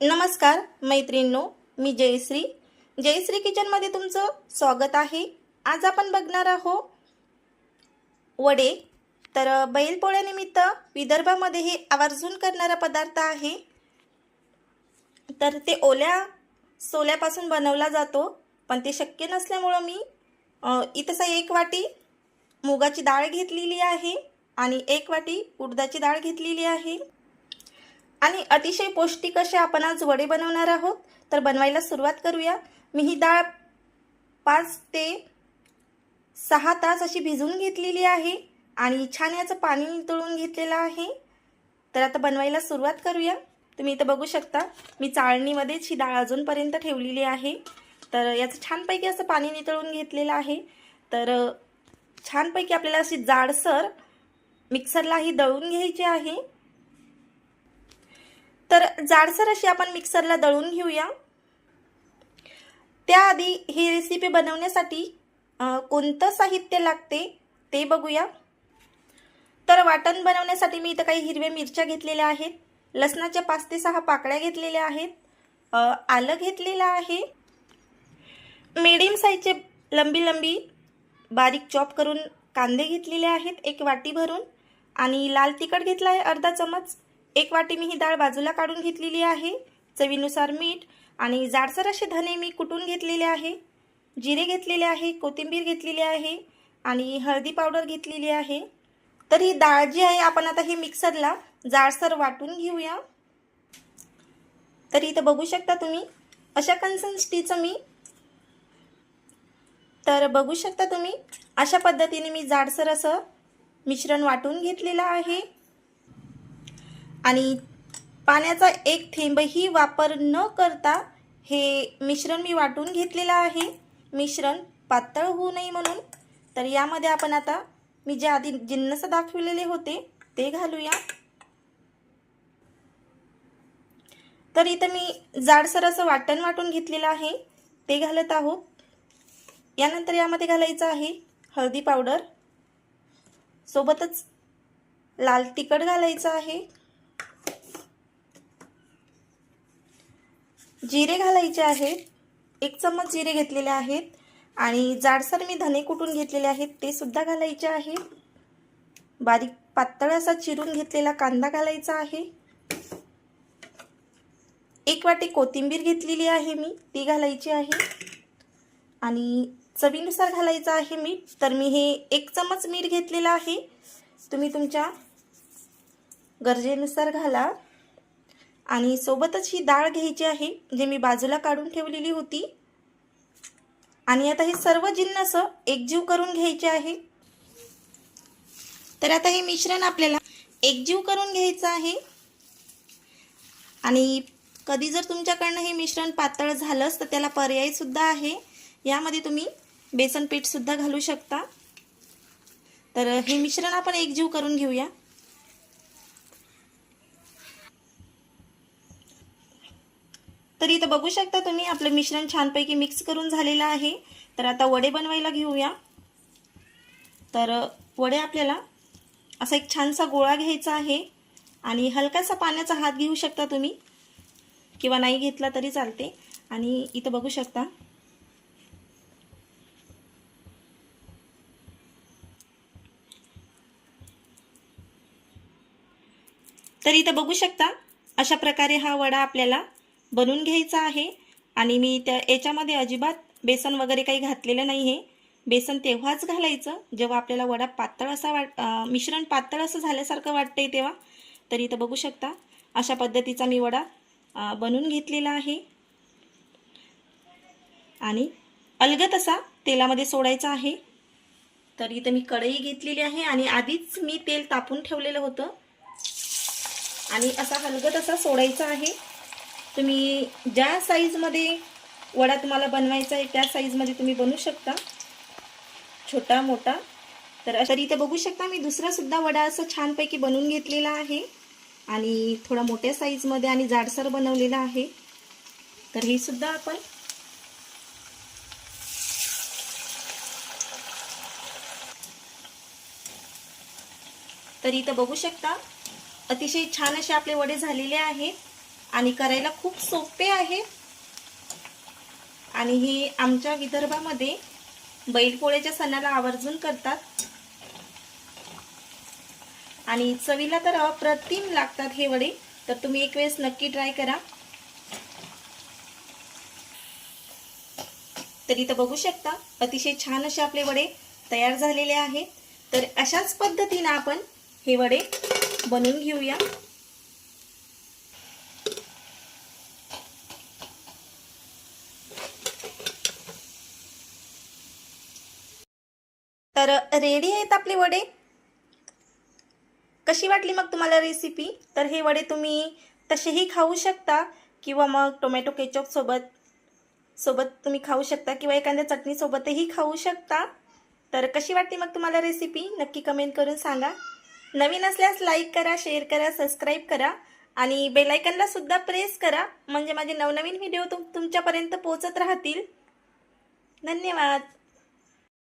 नमस्कार मैत्रिणींनो मी जयश्री. जयश्री किचनमध्ये तुमचं स्वागत आहे. आज आपण बघणार आहोत वडे. तर बैलपोळ्यानिमित्त विदर्भामध्ये हे आवर्जून करणारा पदार्थ आहे. तर ते ओल्या सोल्यापासून बनवला जातो. पण ते शक्य नसल्यामुळं मी अ, इथंसा एक वाटी मुगाची डाळ घेतलेली आहे. आणि एक वाटी उडदाची डाळ घेतलेली आहे. आणि अतिशय पौष्टिक असे आपण आज वडे बनवणार आहोत. तर बनवायला सुरुवात करूया. मी ही डाळ पाच ते सहा तास अशी भिजवून घेतलेली आहे आणि छान याचं पाणी नितळून घेतलेलं आहे. तर आता बनवायला सुरुवात करूया. तुम्ही इथं बघू शकता मी चाळणीमध्येच ही डाळ अजूनपर्यंत ठेवलेली आहे. तर याचं छानपैकी असं पाणी नितळून घेतलेलं आहे. तर छानपैकी आपल्याला अशी जाडसर मिक्सरला ही दळून घ्यायची आहे. तर जाडसर अशी आपण मिक्सरला दळून घेऊया. त्याआधी ही रेसिपी बनवण्यासाठी कोणतं साहित्य लागते ते बघूया. तर वाटण बनवण्यासाठी मी इथं काही हिरव्या मिरच्या घेतलेल्या आहेत लसणाच्या पाच ते सहा पाकळ्या घेतलेल्या आहेत आलं घेतलेलं आहे. मीडियम साईजचे लंबी लंबी बारीक चॉप करून कांदे घेतलेले आहेत एक वाटी भरून. आणि लाल तिखट घेतला आहे अर्धा चमच. एक वाटी मी ही डाळ बाजूला काढून घेतलेली आहे. चवीनुसार मीठ आणि जाडसर असे धने मी कुटून घेतलेले आहे. जिरे घेतलेले आहे कोथिंबीर घेतलेली आहे आणि हळदी पावडर घेतलेली आहे. तर ही डाळ जी आहे आपण आता ही मिक्सरला जाडसर वाटून घेऊया. तर इथं बघू शकता तुम्ही अशा कन्सिस्टन्सीचं मी तर बघू शकता तुम्ही अशा पद्धतीने मी जाडसर असं मिश्रण वाटून घेतलेलं आहे. आणि पाण्याचा एक थेंबही वापर न करता हे मिश्रण मी वाटून घेतलेलं आहे. मिश्रण पातळ होऊ नये म्हणून. तर यामध्ये आपण आता मी जे आधी जिन्नस दाखवलेले होते ते घालूया. तर इथं मी जाडसर असं वाटण वाटून घेतलेलं आहे. ते घालत आहोत. यानंतर यामध्ये घालायचं आहे हळदी पावडर. सोबतच लाल तिखट घालायचं आहे. जिरे घालायचे आहेत. एक चम्मच जिरे घेतलेले आहेत. आणि जाडसर मी धने कुटून घेतलेले आहेत. ते सुद्धा घालायचे आहे बारीक पातळ असा चिरून घेतलेला कांदा घालायचा आहे. एक वाटी कोथिंबीर घेतलेली आहे मी. ती घालायची आहे. आणि चवीनुसार घालायचं आहे मीठ. तर मी हे एक चमच मीठ घेतलेलं आहे. तुम्ही तुमच्या गरजेनुसार घाला. आणि सोबतच ही डाळ घ्यायची आहे जे मी बाजूला काढून ठेवलेली होती. आणि आता हे सर्व जिन्नस एकजीव करून घ्यायचे आहे. तर आता हे मिश्रण आपल्याला एकजीव करून घ्यायचं आहे. आणि कधी जर तुमच्याकडनं हे मिश्रण पातळ झालंच तर त्याला पर्यायसुद्धा आहे. यामध्ये तुम्ही बेसन पीठसुद्धा घालू शकता. तर हे मिश्रण आपण एकजीव करून घेऊया. तर इथं बघू शकता तुम्ही आपलं मिश्रण छानपैकी मिक्स करून झालेलं आहे. तर आता वडे बनवायला घेऊया. तर वडे आपल्याला असा एक छानसा गोळा घ्यायचा आहे. आणि हलकासा पाण्याचा हात घेऊ शकता तुम्ही. किंवा नाही घेतला तरी चालते. आणि इथं बघू शकता. तर इथं बघू शकता अशा प्रकारे हा वडा आपल्याला बनवून घ्यायचा आहे. आणि मी त्या याच्यामध्ये अजिबात बेसन वगैरे काही घातलेलं नाही आहे बेसन तेव्हाच घालायचं. जेव्हा आपल्याला वडा पातळ असा वाट मिश्रण पातळ असं झाल्यासारखं वाटतंय तेव्हा. तर इथं बघू शकता. अशा पद्धतीचा मी वडा बनवून घेतलेला आहे. आणि अलगत असा तेलामध्ये सोडायचा आहे. तर इथं मी कढई घेतलेली आहे आणि आधीच मी तेल तापून ठेवलेलं होतं. आणि असा हलगत असा सोडायचा आहे. तुम्ही ज्या साईजमध्ये वडा तुम्हाला बनवायचा आहे त्या साईजमध्ये तुम्ही बनवू शकता. छोटा मोठा. तर तर इथे बघू शकता मी दुसरासुद्धा वडा असं छानपैकी बनवून घेतलेला आहे. आणि थोडा मोठ्या साईजमध्ये आणि जाडसर बनवलेला आहे. तर हे सुद्धा आपण तर इथं बघू शकता. अतिशय छान असे आपले वडे झालेले आहेत. आणि करायला खूप सोपे आहे. आणि हे आमच्या विदर्भामध्ये बैलपोळ्याच्या सणाला आवर्जून करतात. आणि चवीला तर अप्रतिम लागतात हे वडे तर तुम्ही एक वेळेस नक्की ट्राय करा. तर इथं बघू शकता अतिशय छान असे आपले वडे तयार झालेले आहेत. तर अशाच पद्धतीनं आपण हे वडे बनवून घेऊया. तर रेडी आहेत आपले वडे? कशी वाटली मग तुम्हाला रेसिपी तर हे वडे तुम्ही तसेही खाऊ शकता किंवा मग टोमॅटो केचपसोबत सोबत तुम्ही खाऊ शकता किंवा एखाद्या चटणीसोबतही खाऊ शकता. तर कशी वाटली मग तुम्हाला रेसिपी नक्की कमेंट करून सांगा. नवीन असल्यास लाईक करा शेअर करा सबस्क्राईब करा आणि बेलायकनला सुद्धा प्रेस करा. म्हणजे माझे नवनवीन व्हिडिओ तुम तुमच्यापर्यंत पोचत राहतील. धन्यवाद.